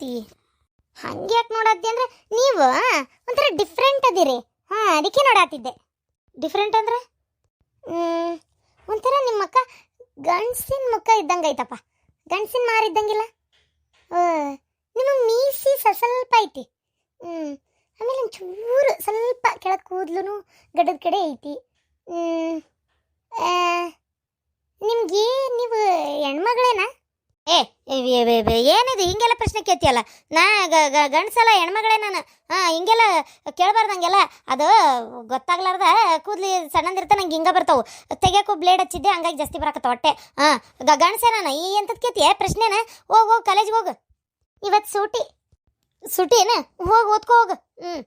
ನೋಡತ್ತಿ ಹಂಗೆ ಯಾಕೆ ನೋಡತ್ತಿ ಅಂದ್ರೆ ನೀವು ಒಂಥರ ಡಿಫ್ರೆಂಟ್ ಅದಿರಿ. ಹಾಂ, ಅದಕ್ಕೆ ನೋಡತ್ತಿದ್ದೆ ಡಿಫ್ರೆಂಟ್ ಅಂದ್ರೆ? ಒಂಥರ ನಿಮ್ಮ ಅಕ್ಕ ಗಂಡಸಿನ ಮುಖ ಇದ್ದಂಗೆ ಐತಪ್ಪ ಗಂಡಸಿನ ಮಾರಿದ್ದಂಗಿಲ್ಲ ನಿಮ್ಮ ಮೀಸಿ ಸ್ವಲ್ಪ ಐತಿ. ಹ್ಞೂ ಆಮೇಲೆ ಚೂರು ಸ್ವಲ್ಪ ಕೆಳಗೆ ಕೂದಲು ಗಡ್ಡದ ಕಡೆ ಐತಿ. ನಿಮ್ಗೆ ನೀವು ಹೆಣ್ಮಗಳೇನಾ? ಏ ಏನಿದು? ಹಿಂಗೆಲ್ಲ ಪ್ರಶ್ನೆ ಕೇಳ್ತಿಯಲ್ಲ? ನಾ ಗಂಡಸಲ್ಲ, ಹೆಣ್ಮಗಳೇ ನಾನು. ಹಾಂ, ಹಿಂಗೆಲ್ಲ ಕೇಳಬಾರ್ದಂಗೆಲ್ಲ. ಅದು ಗೊತ್ತಾಗ್ಲಾರ್ದ ಕೂದ್ಲಿ ಸಣ್ಣಂದಿರ್ತ, ನಂಗೆ ಹಿಂಗೆ ಬರ್ತಾವು. ತೆಗಿಯೋಕ್ಕೂ ಬ್ಲೇಡ್ ಹಚ್ಚಿದ್ದೆ, ಹಂಗಾಗಿ ಜಾಸ್ತಿ ಬರಕತ್ತ ಹೊಟ್ಟೆ. ಹಾಂ ಗಂಡಸೇ ನಾನು. ಈ ಎಂಥದ್ದು ಕೇಳ್ತೀಯ? ಪ್ರಶ್ನೆನ? ಹೋಗಿ ಹೋಗಿ ಕಾಲೇಜ್ಗೆ ಹೋಗು. ಇವತ್ತು ಸೂಟಿ. ಸೂಟಿ ಏನು? ಹೋಗಿ, ಓದ್ಕೋ, ಹೋಗು. ಹ್ಞೂ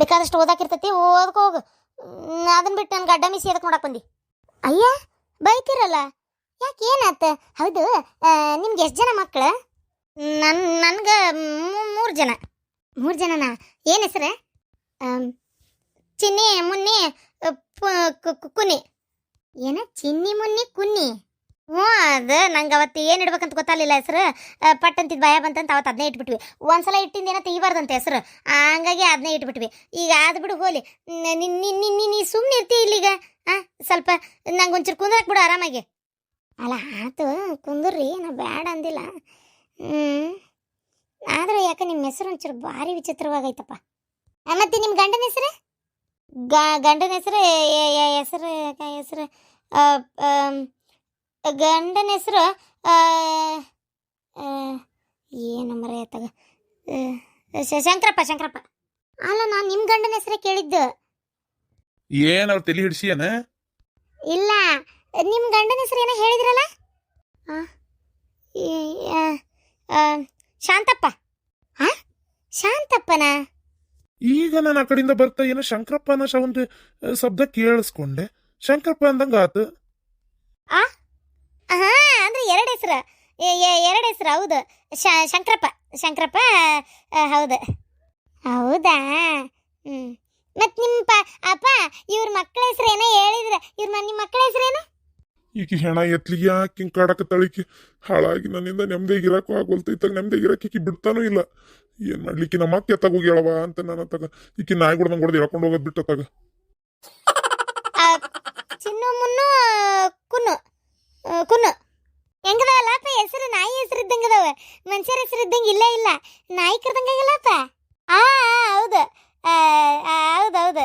ಬೇಕಾದಷ್ಟು ಓದಾಕಿರ್ತೈತಿ, ಓದ್ಕೋ, ಹೋಗು. ಅದನ್ನ ಬಿಟ್ಟು ನಾನು ಗಡ್ಡ ಮಿಸಿ ಎದಕ್ಕೆ ನೋಡಕ್ಕೆ ಬಂದು? ಅಯ್ಯ, ಬೈತಿರಲ್ಲ. ಯಾಕೆ ಏನಾತ? ಹೌದು ನಿಮ್ಗೆ ಎಷ್ಟು ಜನ ಮಕ್ಕಳು ನನ್, ನನ್ಗೆ ಮೂರು ಜನ. ಮೂರು ಜನನಾ? ಏನು ಹೆಸರು? ಚಿನ್ನಿ, ಮುನ್ನಿ ಕುನ್ನಿ. ಏನ, ಚಿನ್ನಿ, ಮುನ್ನಿ, ಕುನ್ನಿ? ಹ್ಞೂ, ಅದು ನಂಗೆ ಅವತ್ತು ಏನು ಇಡ್ಬೇಕಂತ ಗೊತ್ತಾಗಲಿಲ್ಲ ಹೆಸರು. ಪಟ್ ಭಯ ಬಂತಂತ ಅವತ್ತು ಅದನ್ನೇ ಇಟ್ಬಿಟ್ವಿ. ಒಂದ್ಸಲ ಇಟ್ಟಿಂದ ಏನೋ ತೆಗಿಬಾರ್ದಂತ ಹೆಸರು. ಹಂಗಾಗಿ ಅದನ್ನೇ ಇಟ್ಬಿಟ್ವಿ. ಈಗ ಆದ್ ಬಿಡು ಹೋಲಿ. ನೀ ಸುಮ್ಮನೆ ಇರ್ತಿ ಇಲ್ಲಿಗ. ಹಾಂ ಸ್ವಲ್ಪ ನಂಗೆ ಒಂಚೂರು ಕುಂದ್ರಕ್ಕೆ ಬಿಡು ಆರಾಮಾಗಿ. ಅಲ್ಲ ಆತು ಕುಂದ್ರಿ ನಾ ಬ್ಯಾಡ ಅಂದಿಲ್ಲ. ಹ್ಞೂ ಆದ್ರೆ ಯಾಕೆ ನಿಮ್ಮ ಹೆಸರು ಒಂಚೂರು ಭಾರಿ ವಿಚಿತ್ರವಾಗೈತಪ್ಪ. ಮತ್ತೆ ನಿಮ್ಮ ಗಂಡನ ಹೆಸರು? ಗ ಗಂಡನ ಹೆಸರು ಹೆಸರು ಹೆಸರು? ಗಂಡನ ಹೆಸರು ಏನು ಮರೆಯತ್ತಾಗ ಶಂಕರಪ್ಪ ಶಂಕರಪ್ಪ. ಅಲ್ಲ ನಾನು ನಿಮ್ಮ ಗಂಡನ ಹೆಸರೇ ಕೇಳಿದ್ದು. ಏನು ಅವ್ರು ತಲೆ ಹಿಡ್ಸಿಯನ? ಇಲ್ಲ. ನಿಮ್ಮ ಗಂಡನ ಹೆಸರು ಏನೋ ಹೇಳಿದ್ರಲ್ಲ? ಆ, ಆ, ಆ, ಶಾಂತಪ್ಪ. ಹಾ ಶಾಂತಪ್ಪನ? ಈಗ ನಾನು ಆ ಕಡೆಯಿಂದ ಬರ್ತಾ ಏನೋ ಶಂಕರಪ್ಪ ಅನ್ನೋ ಶ- ಒಂದು ಆ, ಶಬ್ದ ಕೇಳಿಸ್ಕೊಂಡೆ. ಶಂಕರಪ್ಪ ಅಂದಂಗ ಆತು. ಹಾ ಅಂದ್ರೆ ಎರಡು ಹೆಸರು. ಎರಡು ಹೆಸರು ಹೌದು. ಶಂಕರಪ್ಪ. ಶಂಕರಪ್ಪ ಆ, ಹೌದು. ಹೌದಾ ಹ್ಞೂ ಮತ್ತು ನಿಮ್ಮ ಪ ಅಪ್ಪ ಇವ್ರ ಮಕ್ಕಳ ಹೆಸರು ಏನೋ ಹೇಳಿದ್ರ ಇವ್ರ ನಿಮ್ಮ ಮಕ್ಕಳ ಹೆಸರೇನು ಈಗ ಹೆಣ ಎತ್ಲಿಗೆ ಕಾಡಕ ತಳಿಕೆ ಹಾಳಾಗಿ ನನ್ನಿಂದ ನೆಮ್ಮದಿ ಇರಕ್ಕೂ ಆಗೋಲ್ತೈತಲ್ಲ ನೆಮ್ಮದಿ ಇರಕ್ಕೆ ಈಕಿ ಬಿಡ್ತಾನೂ ಇಲ್ಲ. ಏನ್ ಮಾಡ್ಲಿಕ್ಕೆ ನಮ್ಮ ಅಕ್ಕ ತಗೋಗಿ ಹೇಳವ ಅಂತ ನನ್ನ ತಗ, ಈಕಿ ನಾಯಿ ಕೂಡ ನಂಗೆ ಹೊಡೆದು ಎಳ್ಕೊಂಡು ಹೋಗೋದು ಬಿಟ್ಟ ತಗ. ಚಿನ್ನು ಮುನ್ನು, ಕುನ್ನು ಕುನ್ನು. ಹೆಂಗದವಲ್ಲಪ್ಪ ಹೆಸರು, ನಾಯಿ ಹೆಸರು ಇದ್ದಂಗದವ ಮನುಷ್ಯರ ಹೆಸರು ಇದ್ದಂಗೆ ಇಲ್ಲ ಇಲ್ಲ. ನಾಯಿ ಕರ್ದಂಗಾಗಲ್ಲಪ್ಪ ಆ ಆ, ಹೌದು ಆ, ಆ, ಹೌದು ಹೌದು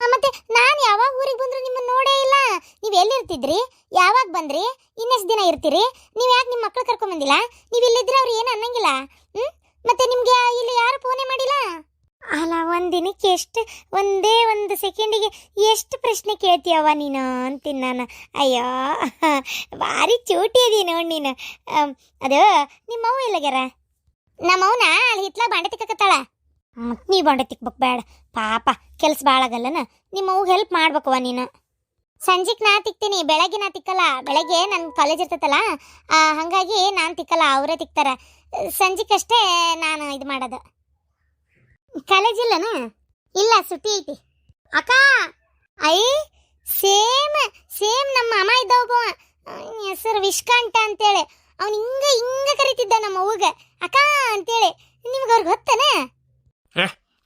ಆ, ಮತ್ತೆ ನಾನು ಯಾವಾಗ ಊರಿಗೆ ಬಂದ್ರು ನಿಮ್ಮನ್ನ ನೋಡೇ ಇಲ್ಲ ನೀವು ಎಲ್ಲಿರ್ತಿದ್ರಿ ಯಾವಾಗ ಬಂದ್ರಿ ಇನ್ನೆಷ್ಟು ದಿನ ಇರ್ತೀರಿ ನೀವು ಯಾಕೆ ನಿಮ್ಮ ಮಕ್ಳು ಕರ್ಕೊಂಡ್ ಬಂದಿಲ್ಲ ನೀವು ಇಲ್ಲಿದ್ರೆ ಅವ್ರು ಏನು ಅನ್ನಂಗಿಲ್ಲ ಹ್ಮ್ ಮತ್ತೆ ನಿಮ್ಗೆ ಇಲ್ಲಿ ಯಾರು ಫೋನೇ ಮಾಡಿಲ್ಲ ಅಲ್ಲ ಒಂದ್ ದಿನಕ್ಕೆ ಎಷ್ಟು ಒಂದೇ ಒಂದು ಸೆಕೆಂಡಿಗೆ ಎಷ್ಟು ಪ್ರಶ್ನೆ ನೀನು ಅಂತೀನಿ ನಾನು. ಅಯ್ಯೋ, ಭಾರಿ ಚೂಟಿ ಅದಿ ನೋಡಿ ನೀನು. ಅದು ನಿಮ್ಮವ್ವ ಎಲ್ಲಗ್ಯಾರ? ನಮ್ಮವ್ನ ಅಲ್ಲಿ ಹಿತ್ಲ ಬಾಂಡೆ ತಿಕ್ಕತ್ತಾಳ ನೀ ಬಾಂಡೆ ತಿಕ್ಬೇಕು ಬೇಡ ಪಾಪ, ಕೆಲಸ ಭಾಳ ಆಗಲ್ಲನ. ಹೆಲ್ಪ್ ಮಾಡ್ಬೇಕವ್ವ ನೀನು. ಸಂಜೆಗೆ ನಾ ತಿಕ್ತೀನಿ, ಬೆಳಗ್ಗೆ ನಾ ತಿಕ್ಕಲ್ಲ. ಬೆಳಗ್ಗೆ ನನ್ನ ಕಾಲೇಜ್ ಇರ್ತೈತಲ್ಲ ಹಂಗಾಗಿ ನಾನು ತಿಕ್ಕಲ್ಲ, ಅವರೇ ತಿಕ್ತಾರೆ. ಸಂಜೆಗಷ್ಟೇ ನಾನು ಇದು ಮಾಡೋದು. ಕಾಲೇಜ್ ಇಲ್ಲನ? ಇಲ್ಲ ಸುಟ್ಟಿ ಐತಿ. ಅಕ್ಕ, ಐ ಸೇಮ್ ಸೇಮ್ ನಮ್ಮ ಅಮ್ಮ ಇದ್ದ ಒಬ್ಬ ಹೆಸರು ವಿಶ್ಕಾಂತ ಅಂತೇಳಿ. ಅವ್ನು ಹಿಂಗ ಹಿಂಗ ಕರಿತಿದ್ದ ನಮ್ಮ ಅವ್ವಗ. ಅಕ್ಕ ಅಂತೇಳಿ. ನಿಮ್ಗೆ ಅವ್ರಿಗೆ ಗೊತ್ತನ?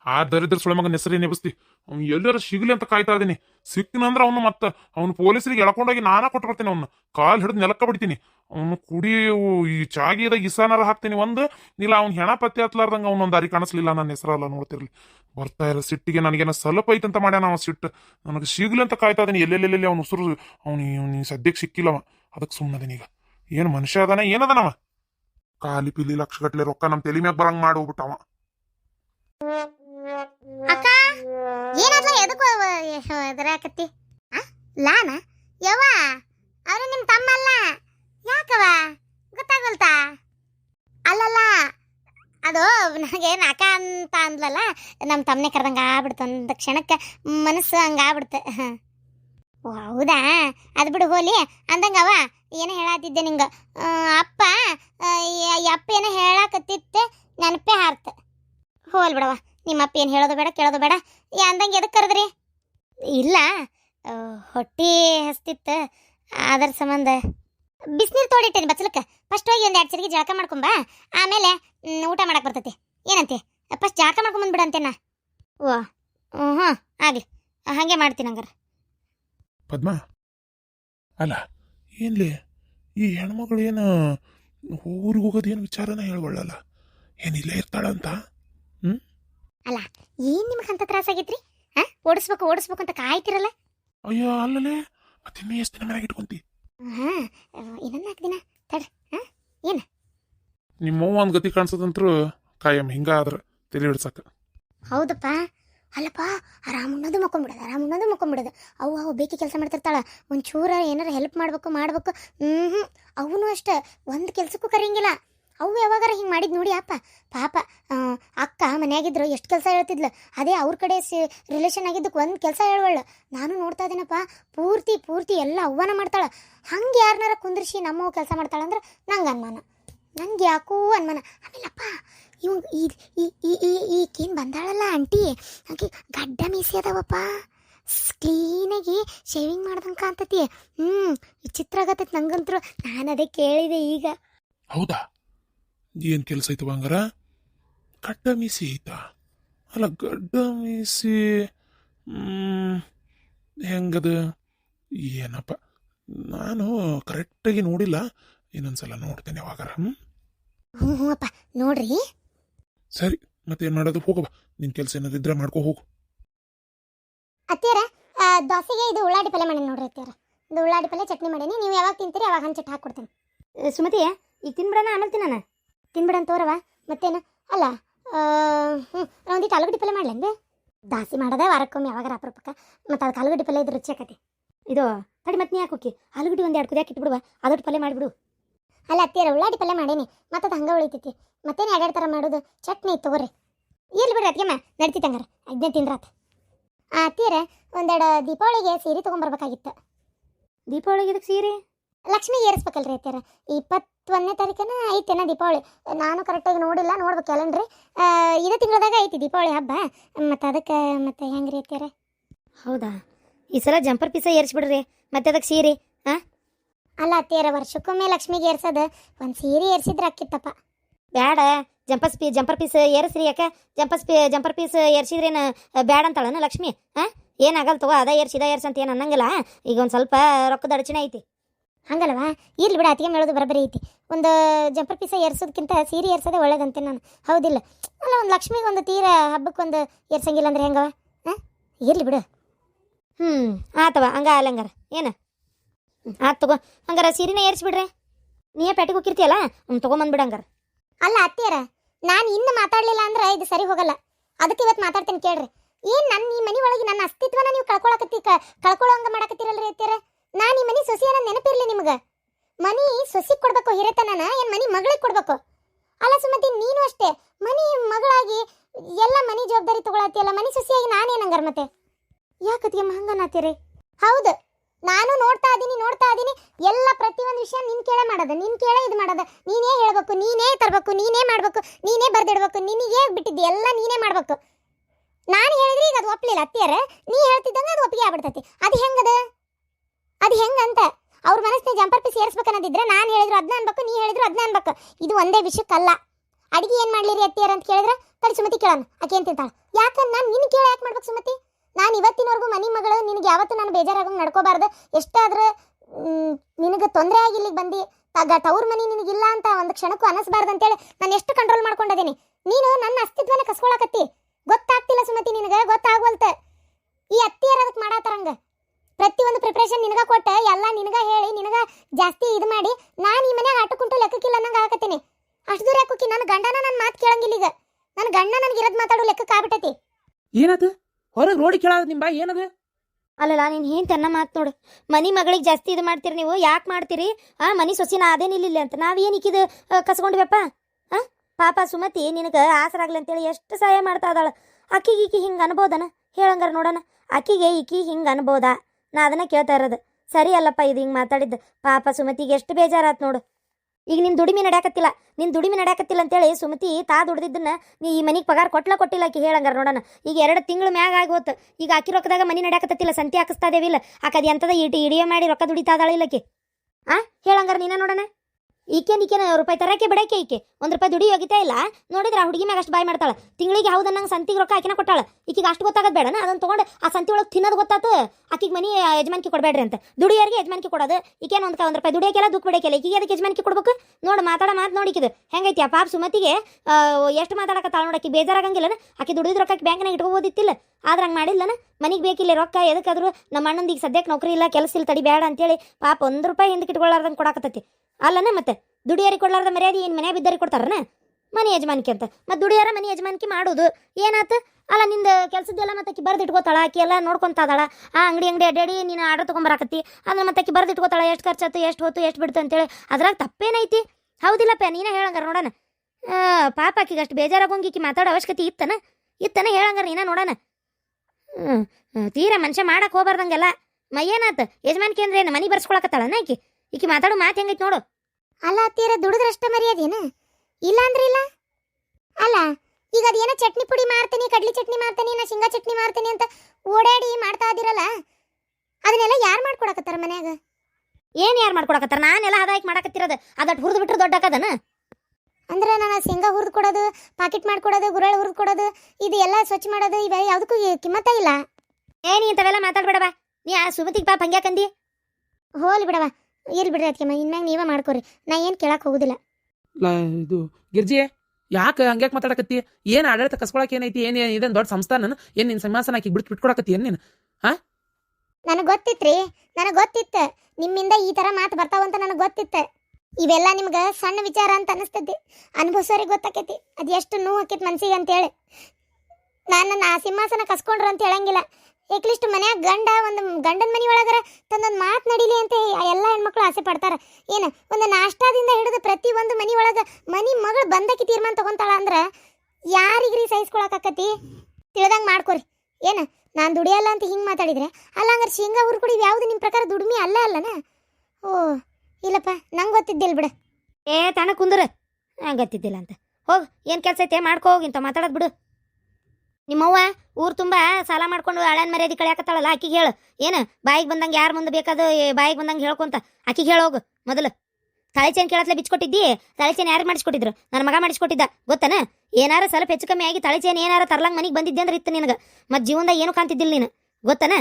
ಆ ದರಿದ್ರ ಸುಳಮಗನ ಹೆಸರೇ ನೆಬಸ್ತಿ ಅವ್ನು ಎಲ್ಲರೂ ಸಿಗ್ಲಿ ಅಂತ ಕಾಯ್ತಾ ಇದೀನಿ ಸಿಕ್ಕಿನಂದ್ರ ಅವನು ಮತ್ತೆ ಅವ್ನು ಪೊಲೀಸರಿಗೆ ಎಳ್ಕೊಂಡೋಗಿ ನಾನಾ ಕೊಟ್ಬಿಡ್ತೀನಿ ಅವ್ನ ಕಾಲ್ ಹಿಡಿದು ನೆಲಕ್ಕ ಬಿಡ್ತೀನಿ. ಅವನು ಕುಡಿ ಈ ಚಾಗಿದ ಇಸಾನಾರ ಹಾಕ್ತೀನಿ ಒಂದು. ಇಲ್ಲ, ಅವ್ನು ಹೆಣ ಪತ್ತೆ ಹತ್ಲಾರ್ದಂಗ ಅವನೊಂದು ದಾರಿ ಕಾಣಿಸ್ಲಿಲ್ಲ ನನ್ನ ಹೆಸರಲ್ಲ ನೋಡ್ತಿರ್ಲಿ. ಬರ್ತಾ ಇರೋ, ಸಿಟ್ಟಿಗೆ ನನಗೇನೋ ಸ್ವಲ್ಪ ಐತಂತ ಮಾಡ್ಯಾನ ಅವ ಸಿಟ್ಟು. ನನಗೆ ಸಿಗ್ಲಿ ಅಂತ ಕಾಯ್ತಾ ಇದೀನಿ ಎಲ್ಲೆಲ್ಲೆಲ್ಲಿ ಅವ್ನು ಉಸಿರು ಅವ್ನು ಅವ್ನು ಸದ್ಯಕ್ಕೆ ಸಿಕ್ಕಿಲ್ಲವ. ಅದಕ್ಕೆ ಸುಮ್ಮನದೀನಿ ಈಗ. ಏನು ಮನುಷ್ಯ ಅದಾನ ಏನದನವ ಕಾಲಿ ಪಿಲಿ ಲಕ್ಷಗಟ್ಟಲೆ ರೊಕ್ಕ ನಮ್ಮ ತಲೆ ಮ್ಯಾಗ ಬರಂಗ್ ಮಾಡಿ ಹೋಗ್ಬಿಟ್ಟವ ಅಕ್ಕ? ಏನಾದ್ಲ ಎದಕ್ಕೂ ಆ, ಲಾನ? ಯವ್ವ? ಅವ್ರು ನಿಮ್ಮ ತಮ್ಮ ಅಲ್ಲ ಯಾಕವ ಗೊತ್ತಾಗಲ್ತಾ? ಅಲ್ಲಲ್ಲ, ಅದು ನನಗೇನು ಅಕ್ಕ ಅಂತ ಅಂದ್ಲಲ್ಲ ನಮ್ಮ ತಮ್ಮನೆ ಕರೆದಂಗೆ ಆಗ್ಬಿಡ್ತು ಅಂದ ಕ್ಷಣಕ್ಕೆ ಮನಸ್ಸು ಹಂಗೆ ಆಗ್ಬಿಡ್ತು. ಓ, ಹೌದಾ? ಅದು ಬಿಡು ಹೋಲಿ. ಅಂದಂಗವ ಏನೋ ಹೇಳತ್ತಿದ್ದೆ ನಿಂಗೆ. ಅಪ್ಪ ಅಪ್ಪ ಏನೋ ಹೇಳಕತ್ತಿತ್ತೆ, ನೆನಪೇ ಹಾರ್ತ. ಹೋಲ್ ಬಿಡವ ನಿಮ್ಮ ಅಪ್ಪ ಏನು ಹೇಳೋದು ಬೇಡ, ಕೇಳೋದು ಬೇಡ. ಅಂದಂಗೆ ಎದಕ್ಕೆ ಕರೆದ್ರಿ? ಇಲ್ಲ ಹೊಟ್ಟಿ ಹಸ್ತಿತ್ತು. ಅದರ ಸಂಬಂಧ ಬಿಸಿನೀರು ತೋಡಿಟ್ಟೇನೆ ಬಚ್ಚಲಕ್ಕ. ಫಸ್ಟ್ ಹೋಗಿ ಒಂದು ಎರಡು ಸರಿಗೆ ಜಳಕ ಮಾಡ್ಕೊಂಬ ಆಮೇಲೆ ಊಟ ಮಾಡಕ್ಕೆ ಬರ್ತೈತಿ. ಏನಂತೆ? ಫಸ್ಟ್ ಜಳಕ ಮಾಡ್ಕೊಂಬಂದ್ಬಿಡು ಅಂತೇನ? ಓ ಹ್ಞೂ ಹಾಂ ಆಗಲಿ. ಹಾಗೆ ಮಾಡ್ತೀನಿ ಹಂಗಾರೆ. ಪದ್ಮ, ಅಲ್ಲ, ಏನ್ಲಿ? ಈ ಹೆಣ್ಮಗಳು ಏನು ಊರಿಗೆ ಹೋಗೋದು ಏನು ವಿಚಾರನ ಹೇಳ್ಬೋಳಲ್ಲ ಏನಿಲ್ಲ ಇರ್ತಾಳಂತ? ಇಲ್ಲೇ ಇರ್ತಾಳಂತ ಏನ್ ನಿಮ್ಗೆ ಅಂತ ತ್ರಾಸ ಆಗೈತ್ರಿ? ಹಾ ಓಡಿಸ್ಬೇಕು ಓಡಿಸ್ಬೇಕು ಅಂತ ಕಾಯ್ತಿರಲ್ಲ? ಅಯ್ಯೋ ಅಲ್ಲಲೇ. ಮತ್ತಿನ್ನೂ ಎಷ್ಟು ದಿನ ಮನೆಗೆ ಇಟ್ಕೊಂತಿ? ಹಾ ಇನ್ನೊಂದು ನಾಲ್ಕು ದಿನ. ತಡ್ರಿ ಹಾ ನಿಮ್ಮವ್ವ ಒಂದು ಗತಿ ಕಾಣಿಸೋದಂತ್ರು ಕಾಯಂ ಹಿಂಗ ಆದ್ರ ತಲೆ ಹಿಡ್ಸಕ್ಕ ಹೌದಪ್ಪ. ಅಲ್ಲಪ್ಪ ಆರಾಮ್ ಉಣ್ಣೋದು ಮಕ್ಕೊಂಬಿಡೋದು ಆರಾಮ್ ಉಣ್ಣೋದು ಮಕ್ಕೊಂಬಿಡೋದು. ಅವು ಅವು ಬೇಕಿ ಕೆಲಸ ಮಾಡ್ತಿರ್ತಾಳ. ಒಂಚೂರ ಏನಾರ ಹೆಲ್ಪ್ ಮಾಡ್ಬೇಕು ಮಾಡ್ಬೇಕು. ಹ್ಞೂ ಹ್ಞೂ ಅವನು ಅಷ್ಟೇ. ಒಂದು ಕೆಲ್ಸಕ್ಕೂ ಕರೆಯಂಗಿಲ್ಲ. ಅವು ಯಾವಾಗಾರ ಹಿಂಗೆ ಮಾಡಿದ್ ನೋಡಿ ಅಪ್ಪ. ಪಾಪ ಅಕ್ಕ ಮನೆಯಾಗಿದ್ರು ಎಷ್ಟು ಕೆಲಸ ಹೇಳ್ತಿದ್ಲು. ಅದೇ ಅವ್ರ ಕಡೆ ಸಿ ರಿಲೇಷನ್ ಆಗಿದ್ದಕ್ಕೆ ಒಂದು ಕೆಲಸ ಹೇಳುವಳು. ನಾನು ನೋಡ್ತಾ ಇದ್ದೀನಪ್ಪ, ಪೂರ್ತಿ ಪೂರ್ತಿ ಎಲ್ಲ ಅವ್ವನ ಮಾಡ್ತಾಳೆ. ಹಂಗೆ ಯಾರನ್ನಾರ ಕುಂದ್ರಿಸಿ ನಮ್ಮವ್ ಕೆಲಸ ಮಾಡ್ತಾಳೆ ಅಂದ್ರೆ ನಂಗೆ ಅನುಮಾನ. ನಂಗೆ ಯಾಕೋ ಅನುಮಾನ. ಆಮೇಲಪ್ಪ ಇವ್ ಈ ಈ ಈ ಈಕೇನು ಬಂದಾಳಲ್ಲ ಆಂಟಿ? ಆಕೆ ಗಡ್ಡ ಮೀಸಿ ಅದಾವಪ್ಪ. ಕ್ಲೀನಾಗಿ ಶೇವಿಂಗ್ ಮಾಡ್ದಂಗೆ ಕಾಣ್ತತಿ. ಹ್ಞೂ ವಿಚಿತ್ರ ಆಗತ್ತೈತಿ ನಂಗಂತರೂ. ನಾನು ಅದೇ ಕೇಳಿದೆ ಈಗ. ಹೌದಾ? ಏನ್ ಕೆಲಸ ಐತವ ಹಂಗಾರ ಗಡ್ಡ ಮೀಸಿ ಐತ ಅಲ್ಲ ಗಡ್ಡ ಮೀಸಿ ಹ್ಮ್, ಹೆಂಗದ? ಏನಪ್ಪ ನಾನು ಕರೆಕ್ಟಾಗಿ ನೋಡಿಲ್ಲ. ಇನ್ನೊಂದ್ಸಲ ನೋಡ್ತೇನೆ ಯಾವಾಗಾರ ಹ್ಮ್? ಹ್ಞೂ ಹ್ಞೂ ಅಪ್ಪ ನೋಡ್ರಿ. ಸರಿ ಮತ್ತೇನ್ ಮಾಡೋದು? ಹೋಗವ ನಿನ್ ಕೆಲಸ ಏನಾದಿದ್ರೆ ಮಾಡ್ಕೋ ಹೋಗು. ಅತ್ತೀರ ದೋಸೆಗೆ ಇದು ಉಳ್ಳಾಡಿ ಪಲ್ಯ ಮಾಡೀನಿ ನೋಡ್ರಿ ಅತ್ತೀರ ಇದು ಉಳ್ಳಾಡಿ ಪಲ್ಯ ಚಟ್ನಿ ಮಾಡೀನಿ. ನೀವು ಯಾವಾಗ ತಿಂತೀರಿ ಅವಾಗ ಹಂಚಿಟ್ಟು ಹಾಕ್ಕೊಡ್ತೇನೆ. ಸುಮತಿ ಈಗ ತಿನ್ಬಿಡೋಣ ಆಮೇಲೆ ತಿನ್ನಣ? ತಿನ್ಬಿಡಣ ತೋರವ ಮತ್ತೇನು? ಅಲ್ಲ ಹ್ಞೂ ಒಂದಿಟ್ಟು ಆಲೂಗಡ್ಡೆ ಪಲ್ಯ ಮಾಡ್ಲಂಗೆ ದಾಸಿ ಮಾಡೋದೇ ವಾರಕ್ಕೊಮ್ಮೆ ಯಾವಾಗಾರ ಅಪರೂಪಕ್ಕ ಮತ್ತು ಅದಕ್ಕೆ ಆಲೂಗಡ್ಡೆ ಪಲ್ಯ ರುಚಿ ಆಕತಿ. ಇದು, ತಡಿ ಮತ್ತೆ ನೀ ಹಾಕೋಕಿ ಆಲೂಗಡ್ಡೆ ಒಂದು ಎರಡು ಕುದಿಯಾಕಿ ಇಟ್ಬಿಡುವ. ಅದೊಟ್ಟು ಪಲ್ಯ ಮಾಡಿಬಿಡು. ಅಲ್ಲ, ಅತ್ತಿಯರ ಉಳ್ಳಾಡಿ ಪಲ್ಯ ಮಾಡೇನಿ. ಮತ್ತೆ ಅದು ಹಂಗೆ ಉಳಿತೈತಿ. ಮತ್ತೇನು ಎರಡು ಥರ ಮಾಡೋದು? ಚಟ್ನಿ ತಗೋರಿ. ಇರ್ಲಿ ಬಿಡ್ರಿ ಅದಕ್ಕೆ ನಡೀತಿ ಹಂಗಾರೆ. ಅದನ್ನೇ ತಿಂದ್ರಾತ. ಆ ಅತ್ತೀರ ಒಂದೆರಡು ದೀಪಾವಳಿಗೆ ಸೀರೆ ತೊಗೊಂಬರ್ಬೇಕಾಗಿತ್ತು. ದೀಪಾವಳಿಗೆ ಇದಕ್ಕೆ ಸೀರೆ? ಲಕ್ಷ್ಮಿ ಏರಿಸ್ಬೇಕಲ್ರಿ ಅತ್ತೀರ ಇಪ್ಪತ್ತೊಂದನೇ ತಾರೀಕನ ಐತೆನ ದೀಪಾವಳಿ. ನಾನು ಕರೆಕ್ಟಾಗಿ ನೋಡಿಲ್ಲ ನೋಡ್ಬೇಕು ಕ್ಯಾಲೆಂಡ್ರಿ ಇದೇ ತಿಂಗಳದಾಗ ಐತಿ ದೀಪಾವಳಿ ಹಬ್ಬ. ಮತ್ತು ಅದಕ್ಕೆ ಮತ್ತೆ ರೀ ಅತ್ತೀರ ಹೌದಾ? ಈ ಸಲ ಜಂಪರ್ ಪೀಸ ಏರಿಸ್ಬಿಡ್ರಿ. ಮತ್ತೆ ಅದಕ್ಕೆ ಸೀರೆ ಹಾಂ ಅಲ್ಲ ಅತ್ತೆಯರ ವರ್ಷಕ್ಕೊಮ್ಮೆ ಲಕ್ಷ್ಮಿಗೆ ಏರ್ಸೋದು. ಒಂದು ಸೀರೆ ಏರ್ಸಿದ್ರೆ ಅಕ್ಕಿತ್ತಪ್ಪ. ಬೇಡ ಜಂಪಸ್ ಪೀ ಜಂಪರ್ ಪೀಸ್ ಏರಿಸ್ರಿ ಯಾಕೆ? ಜಂಪಸ್ ಪೀ ಜಂಪರ್ ಪೀಸ್ ಏರ್ಸಿದ್ರೇನು ಬ್ಯಾಡ ಅಂತಾಳನ ಲಕ್ಷ್ಮಿ ಹಾಂ ಏನಾಗಲ್ಲ ತಗೋ ಅದ ಏರ್ಸಿ ಏರ್ಸಂತ ಏರ್ಸ್ ಅಂತ ಏನು ಅನ್ನಂಗಿಲ್ಲ ಈಗ ಒಂದು ಸ್ವಲ್ಪ ರೊಕ್ಕದ ಅಡಚಣೆ ಐತಿ. ಹಂಗಲ್ವಾ ಇರ್ಲಿ ಬಿಡ ಅತಿಗೆ ಮಾಡೋದು ಬರಬರಿ ಐತಿ. ಒಂದು ಜಂಪರ್ ಪೀಸ ಏರ್ಸೋದಕ್ಕಿಂತ ಸೀರೆ ಏರ್ಸೋದೇ ಒಳ್ಳೇದಂತೆ ನಾನು. ಹೌದಿಲ್ಲ. ಅಲ್ಲ, ಒಂದು ಲಕ್ಷ್ಮಿಗೆ ಒಂದು ತೀರ ಹಬ್ಬಕ್ಕೊಂದು ಏರ್ಸಂಗಿಲ್ಲ ಅಂದ್ರೆ ಹೆಂಗವ? ಹಾಂ? ಇರ್ಲಿ ಬಿಡು. ಹ್ಞೂ ಆತವ, ಹಂಗ ಅಲ್ಲಂಗಾರ ಏನು? ಆತು ತಗೋ. ಹಂಗಾರ ಸೀರೆನೇ ಏರ್ಸ್ಬಿಡ್ರೆ? ನೀಯೇ ಪೇಟೆಗೆ ಹೋಗಿರ್ತೀಯಲ್ಲ ಹ್ಞೂ ತೊಗೊಂಬಂದ್ಬಿಡು ಹಂಗಾರ. ಅಲ್ಲ, ಅತ್ತಿಯರ, ನಾನು ಇನ್ನು ಮಾತಾಡಲಿಲ್ಲ ಅಂದ್ರೆ ಇದು ಸರಿ ಹೋಗಲ್ಲ. ಅದಕ್ಕೆ ಇವತ್ತು ಮಾತಾಡ್ತೇನೆ ಕೇಳ್ರಿ. ಏನು ನನ್ನ ಈ ಮನೆ ಒಳಗೆ ನನ್ನ ಅಸ್ತಿತ್ವನ ನೀವು ಕಳ್ಕೊಳಕತ್ತಿ ಕಳ್ಕೊಳ್ಳೋಂಗ ಮಾಡಕತ್ತೀರಲ್ರಿ ಅತ್ತಿಯರ? ನಾನು ಈ ಮನೆ ಸೊಸಿ ಅನ್ನೋ ನೆನಪಿರ್ಲಿ ನಿಮ್ಗೆ ಮನಿ ಸೊಸಿ ಕೊಡ್ಬೇಕು, ಹಿರೇತನನ? ಏನ್ ಮನಿ ಮಗಳಿಗೆ ಕೊಡ್ಬೇಕು? ಅಲ್ಲ ಸುಮತಿ, ನೀನು ಅಷ್ಟೇ. ಮನಿ ಮಗಳಾಗಿ ಎಲ್ಲ ಮನಿ ಜವಾಬ್ದಾರಿ ತಗೊಳತ್ತಿಯಲ್ಲ, ಮನಿ ಸೊಸಿಯಾಗಿ ನಾನೇನಂಗಾರ ಮತ್ತೆ? ಯಾಕತ್ಗೆ ಹಂಗನಾತೀರಿ ಹೌದು, ನಾನು ನೋಡ್ತಾ ಇದೀನಿ ನೋಡ್ತಾ ಇದೀನಿ. ಎಲ್ಲ ಪ್ರತಿಯೊಂದು ವಿಷಯ ನಿನ್ ಕೇಳೇ ಮಾಡೋದು, ನಿನ್ ಕೇಳೇ ಇದು ಮಾಡೋದು. ನೀನೇ ಹೇಳ್ಬೇಕು, ನೀನೇ ತರಬೇಕು, ನೀನೇ ಮಾಡ್ಬೇಕು, ನೀನೇ ಬರ್ದಿಡ್ಬೇಕು, ನಿನಗೇ ಬಿಟ್ಟಿದ್ದೆ ಎಲ್ಲ ನೀನೇ ಮಾಡ್ಬೇಕು. ನಾನು ಹೇಳಿದ್ರೆ ಈಗ ಅದು ಒಪ್ಲಿಲ್ಲ, ಅತ್ತಿಯರ. ನೀ ಹೇಳ್ತಿದ್ದಂಗೆ ಅದು ಒಪ್ಪಿಗೆ ಆಗ್ಬಿಡ್ತೈತಿ. ಅದು ಹೆಂಗದ? ಅದು ಹೆಂಗಂತ? ಅವ್ರ ಮನಸ್ಸಿನ ಜಂಪರ್ ಪೀಸ್ ಏರ್ಸ್ಬೇಕನ್ನೋದಿದ್ರೆ ನಾನು ಹೇಳಿದ್ರು ಅದನ್ನ ಅನ್ಬೇಕು, ನೀ ಹೇಳಿದ್ರು ಅದನ್ನ ಅನ್ಬೇಕು. ಇದು ಒಂದೇ ವಿಷಯಕ್ಕಲ್ಲ ಅಡಿಗೆ ಏನು ಮಾಡ್ಲಿರಿ ಅತ್ತಿಯರ ಅಂತ ಕೇಳಿದ್ರೆ ತಡಿ ಸುಮತಿ ಕೇಳೋಣ, ಆಕೆ ಏನ್ ಯಾಕಂದ್ರೆ ನಾನು ನಿನ್ನ ಕೇಳಿ ಯಾಕೆ ಮಾಡ್ಬೇಕು ಸುಮತಿ? ನಾನು ಇವತ್ತಿನವರೆಗೂ ಮನಿ ಮಗಳು, ನಿನಗೆ ಯಾವತ್ತೂ ನಾನು ಬೇಜಾರಾಗಂಗೆ ನಡ್ಕೋಬಾರ್ದು. ಎಷ್ಟಾದ್ರೆ ನಿನಗೆ ತೊಂದರೆ ಆಗಿ ಇಲ್ಲಿಗೆ ಬಂದು, ತಗ ತವ್ರ ಮನಿ ನಿನಗಿಲ್ಲ ಅಂತ ಒಂದು ಕ್ಷಣಕ್ಕೂ ಅನಿಸ್ಬಾರ್ದು ಅಂತೇಳಿ ನಾನು ಎಷ್ಟು ಕಂಟ್ರೋಲ್ ಮಾಡ್ಕೊಂಡಿದ್ದೀನಿ ನೀನು ನನ್ನ ಅಸ್ತಿತ್ವನ ಕಸ್ಕೊಳಕತ್ತಿ. ಗೊತ್ತಾಗ್ತಿಲ್ಲ ಸುಮತಿ ನಿನಗೆ, ಗೊತ್ತಾಗ್ವಲ್ತ. ಈ ಅತ್ತಿಯರ ಅದಕ್ಕೆ ಮಾಡಾತಾರಂಗ. ಪ್ರತಿಯೊಂದು ಪ್ರಿಪ್ರೇಷನ್ ನಿನಗ ಕೊಟ್ಟ ಎಲ್ಲ ನಿನಗ ಹೇಳಿ ನಿನಗ ಜಾಸ್ತಿ ಇದು ಮಾಡಿ ನಾನು ಈ ಮನ್ಯಾಗ ಆಟ ಕುಂಟು ಲೆಕ್ಕಕ್ಕಿಲ್ಲ ಅನ್ನಂಗೆ ಆಗಕತ್ತೀನಿ. ಅಷ್ಟು ದೂರ ಯಾಕೋಕಿ ನನ್ನ ಗಂಡನ ನನ್ನ ಮಾತು ಕೇಳಂಗಿಲ್ಲ ಈಗ. ನನ್ನ ಗಂಡ ನನಗೆ ಇರೋದು ಮಾತಾಡೋ ಲೆಕ್ಕಕ್ಕೆ ಆಗ್ಬಿಟ್ಟೈತಿ. ಏನದು? ಹೊರಗೆ ರೋಡಿ ಕೇಳಾದ ನಿಮ್ಮ ಬಾಯಿ ಏನದು? ಅಲ್ಲಲ್ಲ ನೀನು ಏನು ತನ್ನ ಮಾತು ನೋಡು. ಮನಿ ಮಗಳಿಗೆ ಜಾಸ್ತಿ ಇದು ಮಾಡ್ತೀರಿ ನೀವು ಯಾಕೆ ಮಾಡ್ತೀರಿ? ಆ ಮನಿ ಸೊಸಿನ ಅದೇನಿಲ್ಲ ಅಂತ. ನಾವು ನಾವೇನು ಇಕ್ಕಿದು ಕಸ್ಕೊಂಡ್ವಪ್ಪ ಹಾಂ ಪಾಪ ಸುಮತಿ ನಿನಗೆ ಆಸರಾಗ್ಲಿ ಅಂತೇಳಿ ಎಷ್ಟು ಸಹಾಯ ಮಾಡ್ತಾ ಇದ್ದಾಳೆ. ಅಕ್ಕಿಗೆ ಈಕಿ ಹಿಂಗೆ ಅನ್ಬೋದನ? ಹೇಳಂಗಾರ ನೋಡೋಣ. ಅಕ್ಕಿಗೆ ಈಕಿ ಹಿಂಗೆ ಅನ್ಬೋದಾ? ನಾ ಅದನ್ನ ಕೇಳ್ತಾ ಇರೋದು. ಸರಿ ಅಲ್ಲಪ್ಪ, ಇದು ಹಿಂಗೆ ಮಾತಾಡಿದ್ದು. ಪಾಪ ಸುಮತಿಗೆ ಎಷ್ಟು ಬೇಜಾರಾತ್ ನೋಡು. ಈಗ ನಿನ್ನ ದುಡಿಮೆ ನಡ್ಯಾಕತ್ತಿಲ್ಲ. ನಿನ್ನ ದುಡಿಮೆ ನಡೆಯಕತ್ತಿಲ್ಲ ಅಂತೇಳಿ ಸುಮತಿ ತಾ ದುಡ್ದಿದ್ದನ್ನ ನೀ ಈ ಮನಿಗೆ ಪಗಾರ ಕೊಟ್ಲ ಕೊಟ್ಟಿಲ್ಲ ಆಕಿ ಹೇಳಂಗಾರ ನೋಡೋಣ. ಈಗ ಎರಡು ತಿಂಗಳು ಮ್ಯಾಗ ಆಗೋತು. ಈಗ ಆಕಿ ರೊಕ್ಕದಾಗ ಮನಿ ನಡೆಯಕತ್ತಿಲ್ಲ ಸಂತಿ ಹಾಕಿಸ್ತಾ ಇದೇವಿಲ್ಲ. ಆಕದ ಎಂಥದ ಇಟಿ ಇಡಿಯೋ ಮಾಡಿ ರೊಕ್ಕ ದುಡಿತಾ ಆ, ಹೇಳಂಗಾರ ನೀನ ನೋಡಣ. ಈಕೇನ್ ಈಕೆನ ರೂಪಾಯಿ ತರಕ್ಕೆ ಬಿಡಕ್ಕೆ ಈಕೆ. ಒಂದು ರೂಪಾಯಿ ದುಡಿ ಹೋಗಿತಾ ಇಲ್ಲ. ನೋಡಿದ್ರೆ ಆ ಹುಡುಗಿ ಮ್ಯಾಗ ಅಷ್ಟು ಬಾಯ್ ಮಾಡ್ತಾಳೆ. ತಿಂಗಳಿಗೆ ಹೌದು ನಂಗೆ ಸಂತಿಗೆ ರೊಕ್ಕ ಆಕಿನ ಕೊಟ್ಟಾಳ. ಈಕಿಗೆ ಅಷ್ಟು ಗೊತ್ತಾಗದ್ ಬೇಡನ ಅದನ್ನ ತಗೊಂಡು ಆ ಸಂತಿ ಒಳಗೆ ತಿನ್ನೋದು ಗೊತ್ತಾತು. ಆಕಿಗೆ ಮನಿ ಯಜಮಾನಿಕೆ ಕೊಡಬೇಡ್ರಿ ಅಂತ. ದುಡಿಯೋರಿಗೆ ಯಜಮಾನಿಕೆ ಕೊಡೋದು. ಈಕೇನು ಒಂದು ಒಂದ್ ರೂಪಾಯಿ ದುಡಿಯೋಕೆಲ್ಲ ದುಃಖ ಬಿಡಕ್ಕೆಲ್ಲ ಈಕಿಗೆ ಅದಕ್ಕೆ ಯಜಮಾನಿಕೆ ಕೊಡ್ಬೇಕು? ನೋಡು ಮಾತಾಡ ಮಾತು ನೋಡಿಕಿದು ಹೆಂಗೈತಿ ಆ ಪಾಪ ಸುಮತಿಗೆ ಎಷ್ಟು ಮಾತಾಡಕತ್ತಾಳ ನೋಡಕ್ಕೆ ಬೇಜಾರಾಗಂಗಿಲ್ಲ ಆಕೆ ದುಡಿದ ರೊಕ್ಕಕ್ಕೆ ಬ್ಯಾಂಕ್ನಾಗ ಇಟ್ಕೋಬೋದಿತ್ತಿಲ್ಲ. ಆದ್ರೆ ಹಂಗೆ ಮಾಡಿಲ್ಲನ? ಮನೆಗೆ ಬೇಕಿಲ್ಲ ರೊಕ್ಕ, ಎದಕ್ಕಾದ್ರು ನಮ್ಮ ಅಣ್ಣಂದಿಗೆ ಸದ್ಯಕ್ಕೆ ನೌಕರಿ ಇಲ್ಲ, ಕೆಲಸ ಇಲ್ಲ, ತಡಿ ಬೇಡ ಅಂತೇಳಿ ಪಾಪ ಒಂದು ರೂಪಾಯಿ ಹಿಂದಕ್ಕೆ ಇಟ್ಕೊಳ್ಳಾರ್ದಂಗೆ ಕೊಡಾಕತ್ತೈತಿ. ಅಲ್ಲನ ಮತ್ತೆ? ದುಡಿಯೋರಿಗೆ ಕೊಡ್ಲಾರ್ದ ಮರ್ಯಾದೆ ಏನು ಮನೆ ಬಿದ್ದರಿ ಕೊಡ್ತಾರನ? ಮನೆ ಯಜಮಾನಿಕೆ ಅಂತ. ಮತ್ತು ದುಡಿಯಾರ ಮನೆ ಯಜಮಾನಿಕೆ ಮಾಡೋದು. ಏನಾತ? ಅಲ್ಲ, ನಿಂದ ಕೆಲಸದ್ದೆಲ್ಲ ಮತ್ತೆ ಬರ್ದು ಇಟ್ಕೋತಾಳ ಆಕಿ ಎಲ್ಲ ನೋಡ್ಕೊಂತಾದಾಳ. ಆ ಅಂಗಡಿ ಅಂಗಡಿ ಅಡ್ಡಾಡಿ ನೀನು ಆರ್ಡರ್ ತೊಗೊಂಬರಾಕತ್ತಿ. ಅಂದ್ರೆ ಮತ್ತೆ ಆಕಿ ಬರ್ದು ಇಟ್ಕೋತಾಳ ಎಷ್ಟು ಖರ್ಚಾತು ಎಷ್ಟು ಹೊತ್ತು ಎಷ್ಟು ಬಿಡ್ತು ಅಂತೇಳಿ. ಅದ್ರಾಗ ತಪ್ಪೇನೈತಿ? ಹೌದಿಲ್ಲಪ್ಪ ನೀನೇ ಹೇಳಂಗಾರ ನೋಡೋಣ. ಪಾಪ ಆಕಿಗೆ ಅಷ್ಟು ಬೇಜಾರಾಗೋಂಗಿ ಈಕಿ ಮಾತಾಡೋ ಅವಶ್ಯಕತೆ ಇತ್ತನ? ಇತ್ತನ ಹೇಳಂಗಾರ ನೀನ ನೋಡೋಣ. ತೀರಾ ಮನುಷ್ಯ ಮಾಡಕ್ಕೆ ಹೋಗ್ಬಾರ್ದಂಗೆಲ್ಲ. ಮ, ಏನಾತ? ಯಜಮಾನಿಕೆ ಅಂದ್ರೆ ಏನು ಮನಿ ಬರ್ಸ್ಕೊಳಕತ್ತಾಳನ ಆಕಿ? ಈಕಿ ಮಾತಾಡೋ ಮಾತು ಹೆಂಗೈತೆ ನೋಡು. ಅಲ್ಲ ತೀರ ದುಡಿದ್ರಷ್ಟ ಮರ್ಯಾದೇನು ಇಲ್ಲ ಅಂದ್ರೆ ಇಲ್ಲ? ಅಲ್ಲ ಈಗ ಅದೇನೋ ಚಟ್ನಿ ಪುಡಿ ಮಾಡ್ತೀನಿ ಕಡ್ಲಿ ಚಟ್ನಿ ಮಾಡ್ತೀನಿ ನಾ ಶೇಂಗಾ ಚಟ್ನಿ ಮಾಡ್ತೀನಿ ಅಂತ ಓಡಾಡಿ ಮಾಡ್ತಾ ಇದಿರಲ್ಲ ಅದನ್ನೆಲ್ಲ ಯಾರು ಮಾಡ್ಕೊಡಕತ್ತಾರ ಮನ್ಯಾಗ? ಏನು ಯಾರು ಮಾಡ್ಕೊಡಕತ್ತಾರ? ನಾನೆಲ್ಲ ಹದಾಯಕ್ ಮಾಡಕತ್ತಿರೋದು ಅದಟ್ಟು ಹುರಿದು ಬಿಟ್ರೆ ದೊಡ್ಡ ಆಕದನ ಅಂದ್ರೆ ನಾನು ಶೇಂಗಾ ಹುರಿದು ಕೊಡೋದು ಪಾಕೆಟ್ ಮಾಡ್ಕೊಡೋದು ಗುರಳ್ ಹುರಿದು ಕೊಡೋದು ಇದು ಎಲ್ಲ ಸ್ವಚ್ಛ ಮಾಡೋದು ಇವ ಯಾವುದಕ್ಕೂ ಕಿಮ್ಮತ್ತ ಇಲ್ಲ. ಏ ಏನಿ ಇಂಥವೆಲ್ಲ ಮಾತಾಡ್ಬೇಡವ ನೀ ಆ ಸುಮತಿಗೆ ಪಾಪ ಹಂಗ್ಯಾಕಂದಿ ಹೋಲಿ ಬಿಡವ ಇರ್ಲಿ ಬಿಡ್ರಿ ಅದಕ್ಕೆ ಇನ್ಮ್ಯಾಗ ನೀವೇ ಮಾಡ್ಕೊರಿ. ನಾ ಏನು ಕೇಳಕ್ಕೆ ಹೋಗುದಿಲ್ಲ. ಇದು ಗಿರ್ಜಿ ಯಾಕೆ ಹಂಗ್ಯಾಕೆ ಮಾತಾಡಕತ್ತಿ? ಏನು ಆಡಳಿತ ಕಸ್ಕೊಳಕ್ ಏನೈತಿ? ಏನು ಇದೇನ್ ದೊಡ್ಡ ಸಂಸ್ಥಾನ ಏನು ನಿನ್ ಸಿಂಹಾಸನ ಹಾಕಿ ಬಿಟ್ಟು ಬಿಟ್ಕೊಡಕತ್ತಿ ಏನ್ ನೀನ್? ನನಗೆ ಗೊತ್ತಿತ್ರಿ ನನಗೆ ಗೊತ್ತಿತ್ತು. ನಿಮ್ಮಿಂದ ಈ ಥರ ಮಾತು ಬರ್ತಾವಂತ ನನಗೆ ಗೊತ್ತಿತ್ತು. ಇವೆಲ್ಲ ನಿಮ್ಗೆ ಸಣ್ಣ ವಿಚಾರ ಅಂತ ಅನಿಸ್ತೈತಿ. ಅನುಭವಿಸೋರಿಗೆ ಗೊತ್ತಾಕೈತಿ. ಅದು ಎಷ್ಟು ನೋವು ಆಕೈತಿ ಮನ್ಸಿಗೆ ಅಂತೇಳಿ. ನಾನು ಆ ಸಿಂಹಾಸನ ಕಸ್ಕೊಂಡ್ರು ಅಂತ ಹೇಳಂಗಿಲ್ಲ. ಏಕ್ಲಿಸ್ಟ್ ಮನ್ಯಾಗ ಗಂಡ ಒಂದು ಗಂಡನ ಮನೆ ಒಳಗರ ತಂದೊಂದು ಮಾತು ನಡೀಲಿ ಅಂತ ಎಲ್ಲ ಹೆಣ್ಮಕ್ಳು ಆಸೆ ಪಡ್ತಾರೆ. ಏನು, ಒಂದು ನಾಷ್ಟಾದಿಂದ ಹಿಡಿದು ಪ್ರತಿ ಒಂದು ಮನೆ ಒಳಗೆ ಮನಿ ಮಗಳು ಬಂದಕ್ಕೆ ತೀರ್ಮಾನ ತಗೊಂತಾಳ ಅಂದ್ರೆ ಯಾರಿಗ್ರಿ ಸಹಿಸ್ಕೊಳಕಾಕತಿ ತಿಳ್ದಂಗೆ ಮಾಡ್ಕೊರಿ. ಏನು, ನಾನು ದುಡಿಯಲ್ಲ ಅಂತ ಹಿಂಗೆ ಮಾತಾಡಿದ್ರೆ? ಅಲ್ಲ ಹಂಗಾರೆ ಶೇಂಗಾ ಹುರ್ಕೊಡಿ ಯಾವ್ದು ನಿಮ್ಮ ಪ್ರಕಾರ ದುಡಿಮೆ ಅಲ್ಲ ಅಲ್ಲನ? ಓ, ಇಲ್ಲಪ್ಪ, ನಂಗೆ ಗೊತ್ತಿದ್ದಿಲ್ಲ ಬಿಡು. ಏ ತಣ ಕುಂದ್ರ. ನಂಗೆ ಗೊತ್ತಿದ್ದಿಲ್ಲ ಅಂತ. ಹೋಗ್, ಏನು ಕೆಲಸ ಐತೆ ಮಾಡ್ಕೋ ಹೋಗಿ, ಇಂತ ಮಾತಾಡೋದು ಬಿಡು. ನಿಮ್ಮವ್ವ ಊರು ತುಂಬ ಸಾಲ ಮಾಡ್ಕೊಂಡು ಹಳೆನ್ ಮರ್ಯಾದೆ ಕಳಿಯಾಕತ್ತಾಳಲ್ಲ, ಆಕಿಗೆ ಹೇಳು. ಏನು, ಬಾಯಿಗೆ ಬಂದಂಗೆ ಯಾರು ಮುಂದೆ ಬೇಕಾದ ಬಾಯಿಗೆ ಬಂದಂಗೆ ಹೇಳ್ಕೊಂತ ಆಕಿಗೆ ಹೇಳೋಗು ಮೊದಲು. ತಾಳಿ ಚೇನ್ ಕೇಳತ್ಲೆ ಬಿಚ್ಕೊಟ್ಟಿದ್ದಿ? ತಾಳಿ ಚೇನ್ ಯಾರು ಮಾಡಿಸ್ಕೊಟ್ಟಿದ್ರು? ನನ್ನ ಮಗ ಮಾಡಿಸ್ಕೊಟ್ಟಿದ್ದ, ಗೊತ್ತನ? ಏನಾರ ಸ್ವಲ್ಪ ಹೆಚ್ಚು ಕಮ್ಮಿ ಆಗಿ ತಾಳಿ ಚೇನ್ ಏನಾರ ತರ್ಲಂಗ್ ಮನೆಗೆ ಬಂದಿದ್ದೆ ಅಂದ್ರೆ ಇತ್ತು ನಿನಗೆ. ಮತ್ತು ಜೀವನದಾಗ ಏನು ಕಾಣ್ತಿದ್ದಿಲ್ಲ ನೀನು? ಗೊತ್ತನ?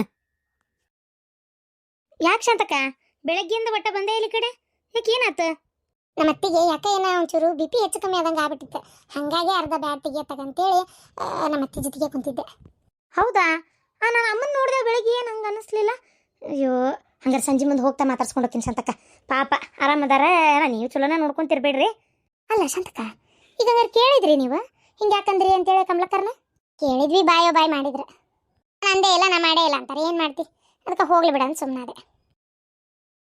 ಯಾಕೆ ಶಾಂತಕ ಬೆಳಗ್ಗೆಯಿಂದ ಒಟ್ಟ ಬಂದೇ ಇಲ್ಲಿ ಕಡೆ? ಯಾಕೆ ಏನಾತ? ನಮ್ಮ ಅತ್ತಿಗೆ ಯಾಕೆ ಏನೋ ಒಂಚೂರು ಬಿ ಪಿ ಹೆಚ್ಚು ಕಮ್ಮಿ ಆದಂಗೆ ಆಗ್ಬಿಟ್ಟಿತ್ತು. ಹಾಗಾಗಿ ಅರ್ಧ ಬ್ಯಾಟ್ ತೆಗಿಯತ್ತಗಂತೇಳಿ ತಗಂತೇಳಿ ನಮ್ಮ ಅತ್ತೆ ಜೊತೆಗೆ ಕುಂತಿದ್ದೆ. ಹೌದಾ? ಆ ನಾನು ಅಮ್ಮನ ನೋಡಿದೆ ಬೆಳಿಗ್ಗೆ ಏನು ಹಂಗೆ ಅನ್ನಿಸ್ಲಿಲ್ಲ ಅಯ್ಯೋ ಹಂಗಾರೆ ಸಂಜೆ ಮುಂದೆ ಹೋಗ್ತಾ ಮಾತಾಡ್ಸ್ಕೊಂಡು ಹೋಗ್ತೀನಿ ಶಾಂತಕ್ಕ. ಪಾಪ ಆರಾಮದಾರ? ನೀವು ಚಲೋನ ನೋಡ್ಕೊಂತಿರ್ಬೇಡ್ರಿ. ಅಲ್ಲ ಸಂತಕ ಈಗ ಹಂಗಾರೆ ಕೇಳಿದ್ರಿ ನೀವು? ಹಿಂಗೆ ಯಾಕಂದ್ರಿ ಅಂತೇಳಿ ಕಮಲಕ್ಕರ್ನ ಕೇಳಿದ್ವಿ ಬಾಯೋ ಬಾಯ್ ಮಾಡಿದ್ರೆ. ನಂದೇ ಇಲ್ಲ ನಾ ಮಾಡೇ ಇಲ್ಲ ಅಂತಾರೆ. ಏನು ಮಾಡ್ತಿ? ಅದಕ್ಕೆ ಹೋಗ್ಲಿ ಬಿಡ ಅಂತ ಸುಮ್ಮನಾದೆ